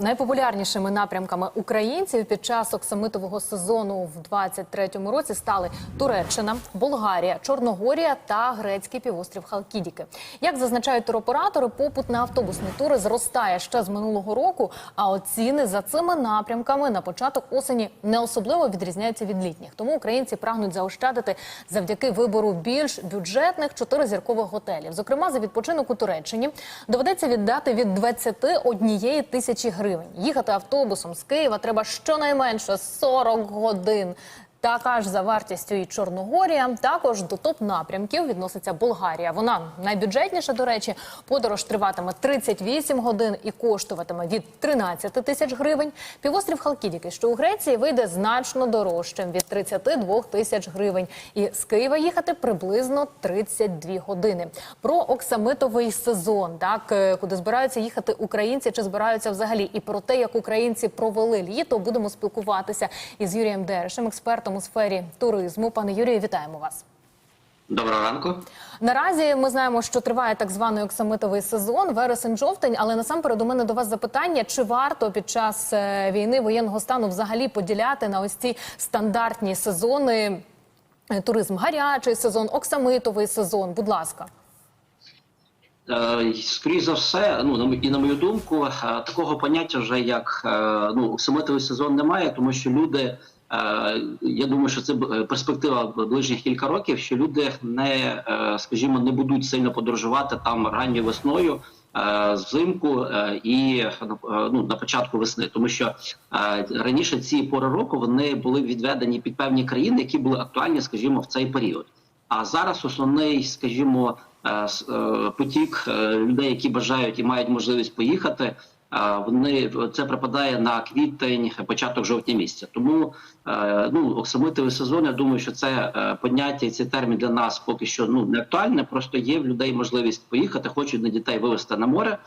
Найпопулярнішими напрямками українців під час оксамитового сезону в 23-му році стали Туреччина, Болгарія, Чорногорія та грецький півострів Халкідіки. Як зазначають туроператори, попит на автобусні тури зростає ще з минулого року. А от ціни за цими напрямками на початок осені не особливо відрізняються від літніх. Тому українці прагнуть заощадити завдяки вибору більш бюджетних чотиризіркових готелів. Зокрема, за відпочинок у Туреччині доведеться віддати від 21 тисячі гривень. Їхати автобусом з Києва треба щонайменше 40 годин. Така ж за вартістю і Чорногорія. Також до топ напрямків відноситься Болгарія. Вона найбюджетніша, до речі. Подорож триватиме 38 годин і коштуватиме від 13 тисяч гривень. Півострів Халкідіки, що у Греції, вийде значно дорожчим від 32 тисяч гривень. І з Києва їхати приблизно 32 години. Про оксамитовий сезон, так е, куди збираються їхати українці, чи збираються взагалі, і про те, як українці провели літо, будемо спілкуватися із Юрієм Дерешем, експертом у сфері туризму. Пане Юрію, вітаємо вас. Доброго ранку. Наразі ми знаємо, що триває так званий оксамитовий сезон, вересень-жовтень. Але насамперед у мене до вас запитання: чи варто під час е, війни воєнного стану взагалі поділяти на ось ці стандартні сезони? е, Туризм гарячий сезон, оксамитовий сезон. Будь ласка. Е, Скоріше за все, ну і на мою думку, такого поняття вже як ну оксамитовий сезон немає, тому що люди. Е, Я думаю, що це е, перспектива ближніх кілька років, що люди не, е, скажімо, не будуть сильно подорожувати там ранньою весною, взимку і ну, на початку весни, тому що раніше ці пори року вони були відведені під певні країни, які були актуальні, скажімо, в цей період. А зараз основний, скажімо, потік людей, які бажають і мають можливість поїхати. Е, Вони це припадає на квітень, початок жовтня місяця. Тому е, ну оксамитовий сезон. Я думаю, що це е, поняття і цей термін для нас поки що ну не актуальне. Просто є в людей можливість поїхати, хочуть на дітей вивезти на море.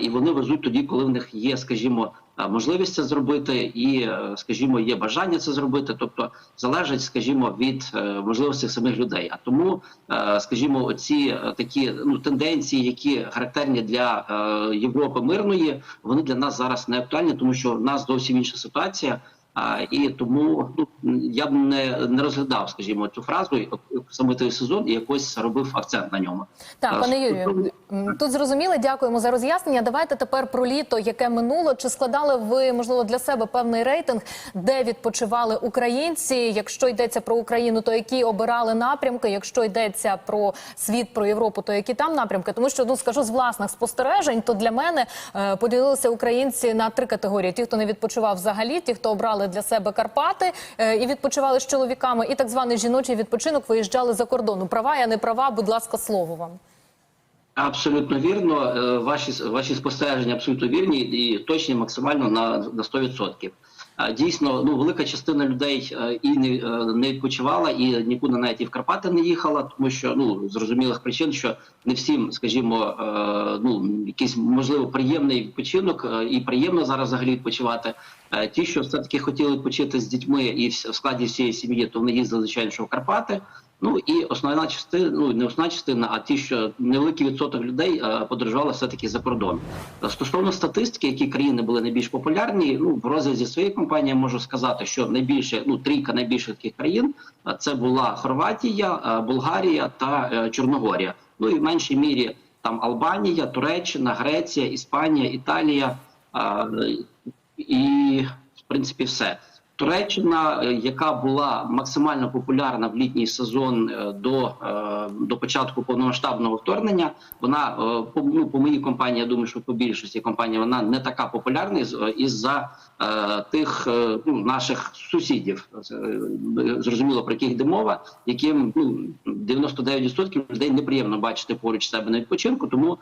І вони везуть тоді, коли в них є, скажімо, можливість це зробити, і е, скажімо, є бажання це зробити. Тобто залежить, скажімо, від е, можливостей самих людей. А тому, е, скажімо, оці е, такі ну тенденції, які характерні для Європи мирної, вони для нас зараз не актуальні, тому що в нас зовсім інша ситуація. А, і тому ну я б не, не розглядав, скажімо, цю фразу саме той сезон і якось робив акцент на ньому. Так, Е, пане Юрію, тут зрозуміли. Дякуємо за роз'яснення. Давайте тепер про літо, яке минуло. Чи складали ви можливо для себе певний рейтинг, де відпочивали українці? Якщо йдеться про Україну, то які обирали напрямки? Якщо йдеться про світ, про Європу, то які там напрямки? Тому що ну скажу з власних спостережень, то для мене е, поділилися українці на три категорії: ті, хто не відпочивав взагалі, ті, хто обрали для себе Карпати е, і відпочивали з чоловіками, і так званий жіночий відпочинок виїжджали за кордону. Права я не права. Будь ласка, слово вам. Абсолютно вірно. Е, Ваші ваші спостереження абсолютно вірні і точні максимально на, на 100%. Дійсно, ну велика частина людей е, і не, не відпочивала, і нікуди навіть і в Карпати не їхала, тому що ну зрозумілих причин, що не всім, скажімо, ну якийсь можливо приємний відпочинок, і приємно зараз взагалі відпочивати. Е, Ті, що все таки хотіли відпочити з дітьми і в складі всієї сім'ї, то вони їздили звичайно що в Карпати. Ну і основна частина, ну не основна частина, а ті, що невеликий відсоток людей е, подорожували все таки за кордон. Е, Стосовно статистики, які країни були найбільш популярні, ну в розрізі своєї компанії можу сказати, що найбільше ну трійка найбільших таких країн це була Хорватія, Болгарія та Чорногорія. Ну і в меншій мірі там Албанія, Туреччина, Греція, Іспанія, Італія е, і в принципі все. Туреччина, е, яка була максимально популярна в літній сезон е, до, е, до початку повномасштабного вторгнення, вона ну, по моїй компанії, я думаю, що по більшості компаній вона не така популярна із- е, тих ну, наших сусідів. Зрозуміло, про яких йде мова, яким ну, 99% людей неприємно бачити поруч себе на відпочинку, тому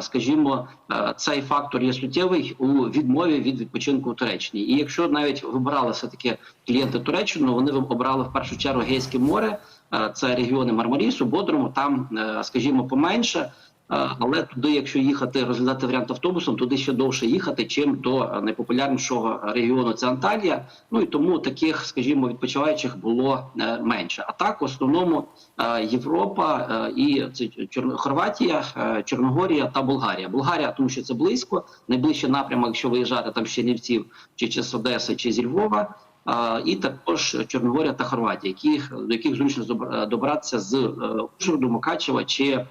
скажімо, цей фактор є суттєвий у відмові від відпочинку у Туреччині. І якщо навіть вибирали все таки клієнти Туреччину, вони обрали в першу чергу Гейське море, е, це регіони Мармарісу, Бодрому, там, е, скажімо, поменше. Але туди, якщо їхати розглядати варіант автобусом, туди ще довше їхати, чим до е, найпопулярнішого регіону це Анталія. Ну і тому таких, скажімо, відпочиваючих було е, менше. А так, в основному е, Європа і це Хорватія, Чорногорія та Болгарія. Болгарія, тому що це близько, найближчий напрямок, якщо виїжджати там з Чернівців, чи, чи з Одеси, чи зі Львова. І також Чорногорія та Хорватія, яких, до яких зручно добратися з Ужгороду, Мукачева чи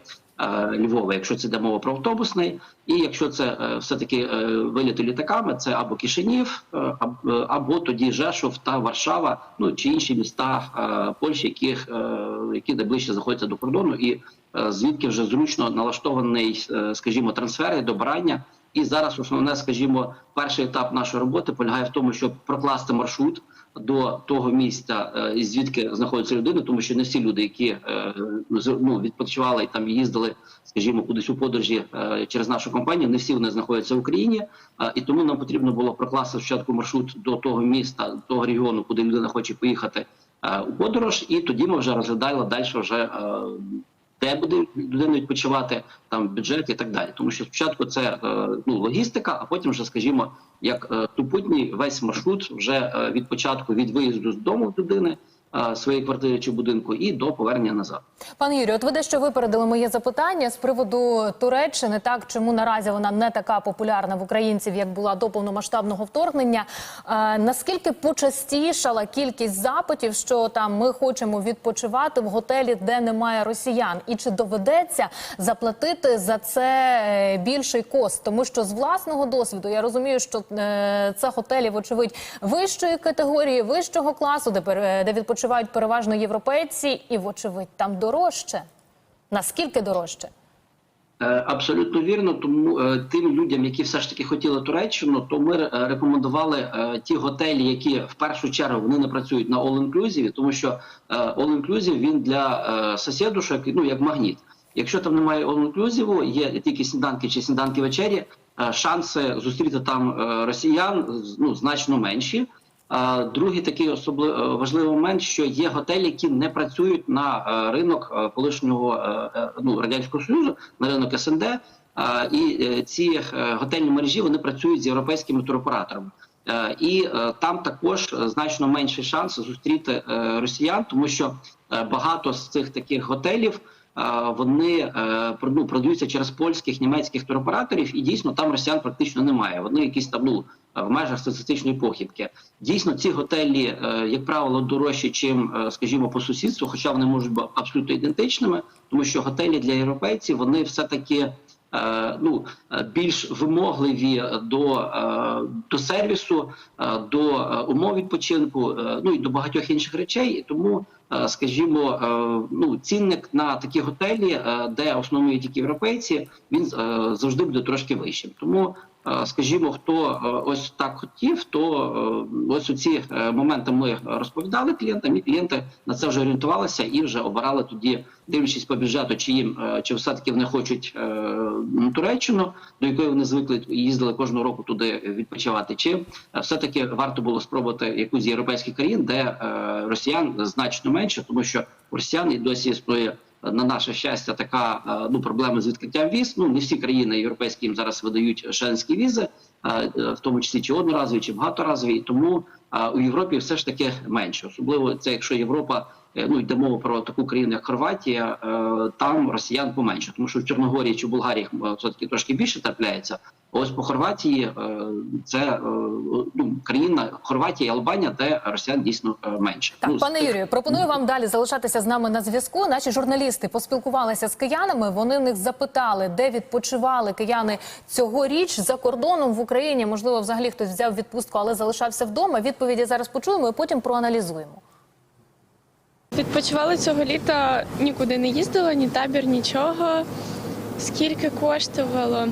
Львова, якщо це йде мова про автобусний, і якщо це е, все-таки е, виліти літаками, це або Кишинів, е, аб- е, або тоді Жешов та Варшава, ну чи інші міста е, Польщі, яких, е, які найближче знаходяться до кордону, і е, звідки вже зручно налаштований, скажімо, скажімо, трансфери, добирання. І зараз основне, скажімо, перший етап нашої роботи полягає в тому, щоб прокласти маршрут до того місця, е, звідки знаходиться людина, тому що не всі люди, які е, ну, відпочивали і там їздили, скажімо, кудись у подорожі е, через нашу компанію, не всі вони знаходяться в Україні, і тому нам потрібно було прокласти спочатку маршрут до того міста, того регіону, куди людина хоче поїхати у подорож, і тоді ми вже розглядали далі вже. Де буде людина відпочивати, там бюджет і так далі. Тому що спочатку це е, ну логістика, а потім вже, скажімо, як е, супутній весь маршрут вже е, від початку від виїзду з дому людини, своєї квартири чи будинку, і до повернення назад. Пане Юрію, от ви дещо випередили моє запитання з приводу Туреччини. Так чому наразі вона не така популярна в українців, як була до повномасштабного вторгнення? Е, наскільки почастішала кількість запитів, що там ми хочемо відпочивати в готелі, де немає росіян, і чи доведеться заплатити за це е, більший кост? Тому що з власного досвіду я розумію, що е, це готелі, вочевидь, вищої категорії, вищого класу, де пере- де відпочивають переважно європейці, і вочевидь там дорожче. Наскільки дорожче? Е, Абсолютно вірно. Тому е, тим людям, які все ж таки хотіли Туреччину, то ми е, рекомендували ті готелі, які в першу чергу вони не працюють на all-inclusive, тому що all-inclusive він для сусідушок, ну як магніт. Якщо там немає all-inclusive, є тільки сніданки чи сніданки вечері, шанси зустріти там росіян ну значно менші. Другий такий особливо важливий момент, що є готелі, які не працюють на е, ринок е, колишнього е, е, ну радянського союзу, на ринок СНД. І е, ці е, готельні мережі вони працюють з європейськими туроператорами. Е, І е, там також е, значно менший шанс зустріти е, росіян, тому що е, багато з цих таких готелів. Е, Вони е, ну, продаються через польських німецьких туроператорів, і дійсно там росіян практично немає. Вони якісь там ну в межах статистичної похибки. Дійсно, ці готелі, е, як правило, дорожчі, чим, е, скажімо, по сусідству, хоча вони можуть бути абсолютно ідентичними, тому що готелі для європейців вони все таки. Е, Ну, е, більш вимогливі до, е, до сервісу, до умов відпочинку, ну і до багатьох інших речей. Тому, скажімо, ну цінник на такі готелі, де основнують тільки європейці, він завжди буде трошки вищим. Тому скажімо, хто е, ось так хотів, то е, ось у ці е, моменти ми розповідали клієнтам, і клієнти на це вже орієнтувалися і вже обирали тоді, дивлячись по бюджету, чи їм е, чи все таки вони хочуть е, ну, Туреччину, до якої вони звикли їздили кожного року туди відпочивати, чи все таки варто було спробувати якусь з європейських країн, де е, росіян значно менше, тому що росіян і досі існує на наше щастя, така е, ну проблема з відкриттям віз. Ну не всі країни європейські їм зараз видають шенські візи, е, е, в тому числі чи одноразові, чи багаторазові. Тому е, у Європі все ж таки менше. Особливо це якщо Європа. е, Ну, йде мова про таку країну, як Хорватія, е, там росіян поменше, тому що в Чорногорії чи Болгарії е, все-таки трошки більше трапляється. А Ось по Хорватії це ну, країна Хорватія і Албанія, де росіян дійсно менше. Так, ну, пане Юрію, пропоную вам далі залишатися з нами на зв'язку. Наші журналісти поспілкувалися з киянами. Вони в них запитали, де відпочивали кияни цьогоріч за кордоном в Україні. Можливо, взагалі хтось взяв відпустку, але залишався вдома. Відповіді зараз почуємо і потім проаналізуємо. Відпочивали цього літа, нікуди не їздила, ні табір, нічого. Скільки коштувало?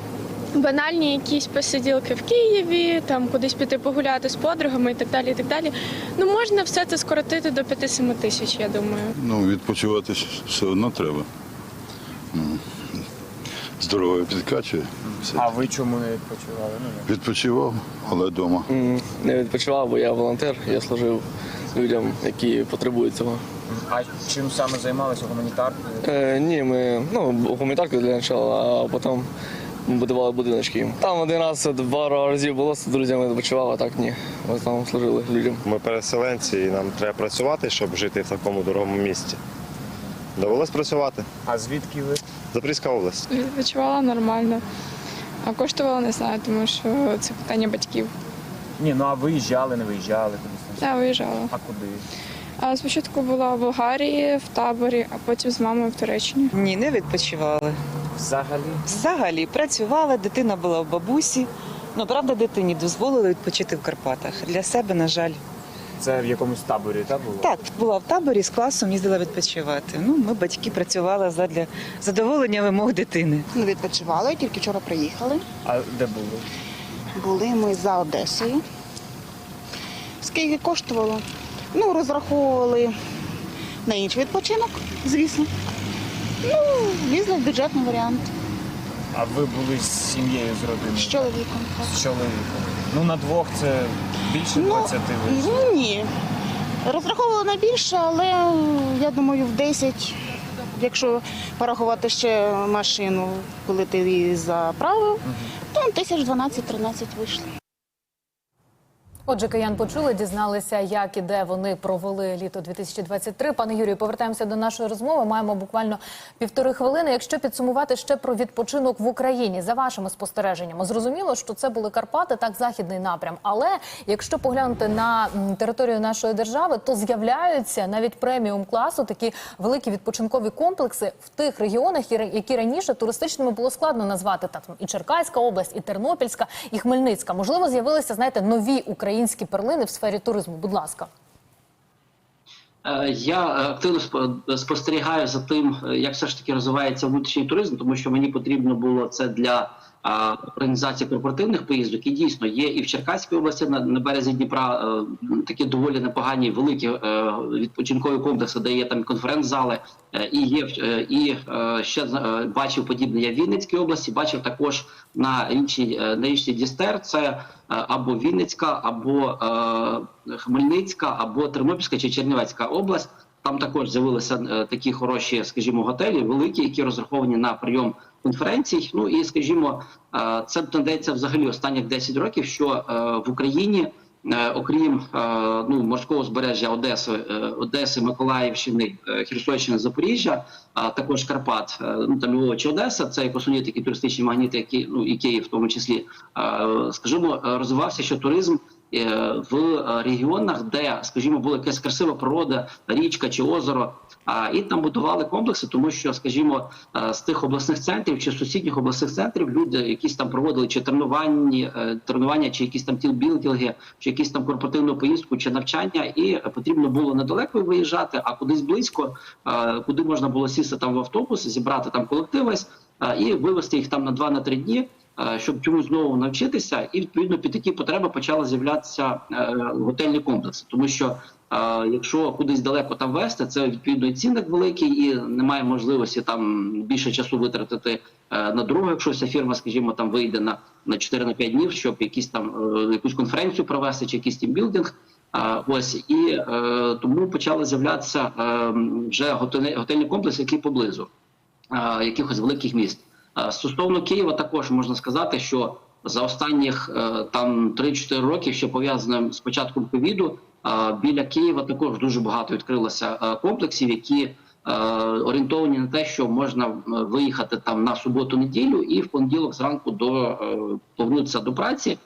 Банальні якісь посиділки в Києві, там кудись піти погуляти з подругами і так далі. і так далі. Ну можна все це скоротити до 5-7 тисяч, я думаю. Ну, відпочивати все одно треба. Здоров'я підкачує. Все. А ви чому не відпочивали? Ну. Відпочивав, але вдома. Не відпочивав, бо я волонтер, я служив людям, які потребують цього. А чим саме займалися гуманітаркою? Е, ні, ми ну, гуманітарку для початку, а потім будували будиночки. Там один раз, два разів було з друзями відпочивали, а так ні. Ми там служили людям. Ми переселенці, і нам треба працювати, щоб жити в такому дорогому місті. Довелось працювати. А звідки ви? Запорізька область. Відпочивала нормально. А коштувала не знаю, тому що це питання батьків. Ні, ну а виїжджали, не виїжджали кудись. Я виїжджала. А куди? А спочатку була в Болгарії, в таборі, а потім з мамою в Туреччині. Ні, не відпочивали. Взагалі. Взагалі працювала, дитина була у бабусі. Ну, правда, дитині дозволили відпочити в Карпатах. Для себе, на жаль. Це в якомусь таборі, так було? Так, була в таборі з класом, їздила відпочивати. Ну, ми, батьки, працювали задля задоволення вимог дитини. Ми відпочивали, тільки вчора приїхали. А де були? Були ми за Одесою. Скільки коштувало? Ну, розраховували на інший відпочинок, звісно. Ну, лізли в бюджетний варіант А ви були з сім'єю, з родиною? з чоловіком. так. З чоловіком. Ну на двох це більше Ну, 20 вийшло. Ну, ні. Розраховувала на більше, але я думаю, в 10, якщо порахувати ще машину, коли ти її заправив, то тисяч 12-13 вийшло. Отже, киян почули, дізналися, як і де вони провели літо 2023. Пане Юрію, повертаємося до нашої розмови. Маємо буквально півтори хвилини. Якщо підсумувати ще про відпочинок в Україні, за вашими спостереженнями, зрозуміло, що це були Карпати, так західний напрям. Але якщо поглянути на територію нашої держави, то з'являються навіть преміум класу такі великі відпочинкові комплекси в тих регіонах, які- раніше туристичними було складно назвати. Там і Черкаська область, і Тернопільська, і Хмельницька. Можливо, з'явилися знаєте нові українські перлини в сфері туризму. Будь ласка. Е, Я е, активно спо- спостерігаю за тим, е, як все ж таки розвивається внутрішній туризм, тому що мені потрібно було це для організації корпоративних поїздок. І дійсно є і в Черкаській області на, на березі Дніпра е, такі доволі непогані великі е, відпочинкові комплекси, де є там конференц-зали. Е, і є е, і е, ще е, бачив подібне я в Вінницькій області. Бачив також на річній е, на річці Дістер. Це е, або Вінницька, або е, Хмельницька, або Тернопільська чи Чернівецька область. Там також з'явилися е, такі хороші, скажімо, готелі, великі, які розраховані на прийом конференцій. Ну і скажімо, це тенденція взагалі останніх 10 років, що е, в Україні. е, Окрім е, ну морського збережжя Одеси, Одеси, Миколаївщини, Херсонщини, Запоріжжя, а також Карпат, ну там Львова чи Одеса, це як основні такі туристичні магніти, які ну і Київ в тому числі, скажімо, розвивався ще туризм в е, регіонах, де, скажімо, була якась красива природа, річка чи озеро. І там будували комплекси, тому що, скажімо, е, з тих обласних центрів чи сусідніх обласних центрів люди якісь там проводили чи тренування, е, тренування, чи якісь там тілбілдинги, чи якісь там корпоративну поїздку, чи навчання, і потрібно було недалеко виїжджати, а кудись близько, е, куди можна було сісти там в автобус, зібрати там колектив весь е, і вивезти їх там на 2-3 дні. Щоб чомусь знову навчитися, і відповідно під такі потреби почали з'являтися е, готельні комплекси, тому що якщо кудись далеко там вести, це відповідно і цінник великий, і немає можливості там більше часу витратити е, на дорогу, якщо ця фірма, скажімо, там вийде на, на 4-5 днів, щоб якісь там е, якусь конференцію провести чи якийсь тімбілдинг. Ось і тому почали з'являтися вже готельні, комплекси, які поблизу якихось великих міст. Е, Стосовно Києва, також можна сказати, що за останніх е, там 3-4 роки, що пов'язане з початком ковіду, е, біля Києва також дуже багато відкрилося е, комплексів, які е, орієнтовані на те, що можна е, виїхати там на суботу-неділю і в понеділок зранку до е, повернутися до праці.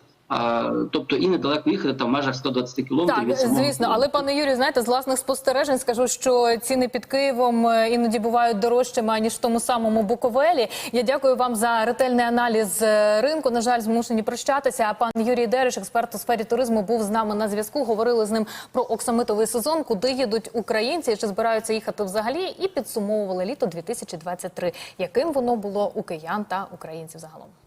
Тобто і недалеко їхати там в межах 120 кілометрів. Так, від звісно, але пане Юрію, знаєте, з власних спостережень скажу, що ціни під Києвом е, іноді бувають дорожчими ніж в тому самому Буковелі. Я дякую вам за ретельний аналіз е, ринку. На жаль, змушені прощатися. А пан Юрій Дереш, експерт у сфері туризму, був з нами на зв'язку. Говорили з ним про оксамитовий сезон, куди їдуть українці, чи збираються їхати взагалі, і підсумовували літо 2023, яким воно було у киян та українців загалом.